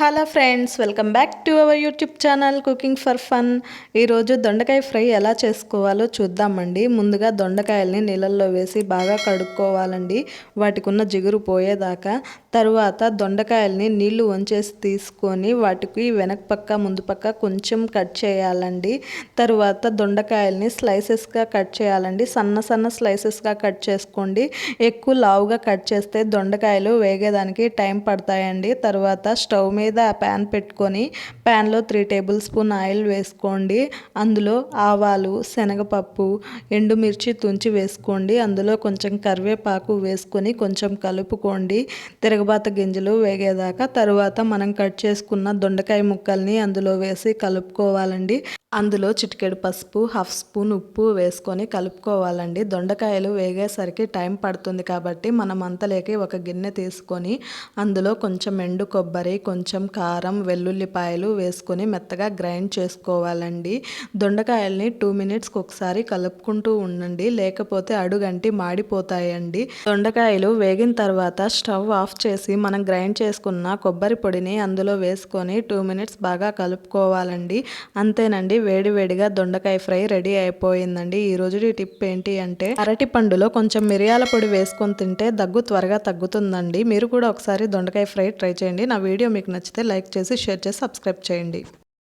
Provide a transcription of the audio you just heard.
Hello friends welcome back to our YouTube channel cooking for fun ఈరోజు దొండకాయ fry ఎలా చేసుకోవాలో చూద్దామండి. ముందుగా దొండకాయల్ని నీళ్ళల్లో వేసి బాగా కడుక్కోవాలండి. వాటికి ఉన్న జిగురు పోయేదాకా. తరువాత దొండకాయల్ని నీళ్ళు వంచేసి తీసుకొని వాటికి వెనక పక్క ముందు పక్క కొంచెం కట్ చేయాలండి. తరువాత దొండకాయల్ని స్లైసెస్గా కట్ చేయాలండి. సన్న సన్న స్లైసెస్గా కట్ చేసుకోండి. ఎక్కువ లావుగా కట్ చేస్తే దొండకాయలు వేగేదానికి టైం పడతాయండి. తర్వాత స్టవ్ మీద ప్యాన్ పెట్టుకొని ప్యాన్లో త్రీ టేబుల్ స్పూన్ ఆయిల్ వేసుకోండి. అందులో ఆవాలు శనగపప్పు ఎండుమిర్చి తుంచి వేసుకోండి. అందులో కొంచెం కరివేపాకు వేసుకొని కొంచెం కలుపుకోండి. తిరగబాత గింజలు వేగేదాకా. తరువాత మనం కట్ చేసుకున్న దొండకాయ ముక్కల్ని అందులో వేసి కలుపుకోవాలండి. అందులో చిటికెడు పసుపు హాఫ్ స్పూన్ ఉప్పు వేసుకొని కలుపుకోవాలండి. దొండకాయలు వేగేసరికి టైం పడుతుంది కాబట్టి మనం అంతలేకి ఒక గిన్నె తీసుకొని అందులో కొంచెం ఎండు కొబ్బరి కొంచెం కారం వెల్లుల్లిపాయలు వేసుకొని మెత్తగా గ్రైండ్ చేసుకోవాలండి. దొండకాయల్ని టూ మినిట్స్కి ఒకసారి కలుపుకుంటూ ఉండండి. లేకపోతే అడుగంటి మాడిపోతాయండి. దొండకాయలు వేగిన తర్వాత స్టవ్ ఆఫ్ చేసి మనం గ్రైండ్ చేసుకున్న కొబ్బరి పొడిని అందులో వేసుకొని టూ మినిట్స్ బాగా కలుపుకోవాలండి. అంతేనండి. వేడి వేడిగా దొండకాయ ఫ్రై రెడీ అయిపోయిందండి. ఈ రోజు టిప్ ఏంటి అంటే అరటి పండులో కొంచెం మిరియాల పొడి వేసుకొని తింటే దగ్గు త్వరగా తగ్గుతుందండి. మీరు కూడా ఒకసారి దొండకాయ ఫ్రై ట్రై చేయండి. నా వీడియో మీకు నచ్చితే లైక్ చేసి షేర్ చేసి సబ్స్క్రైబ్ చేయండి.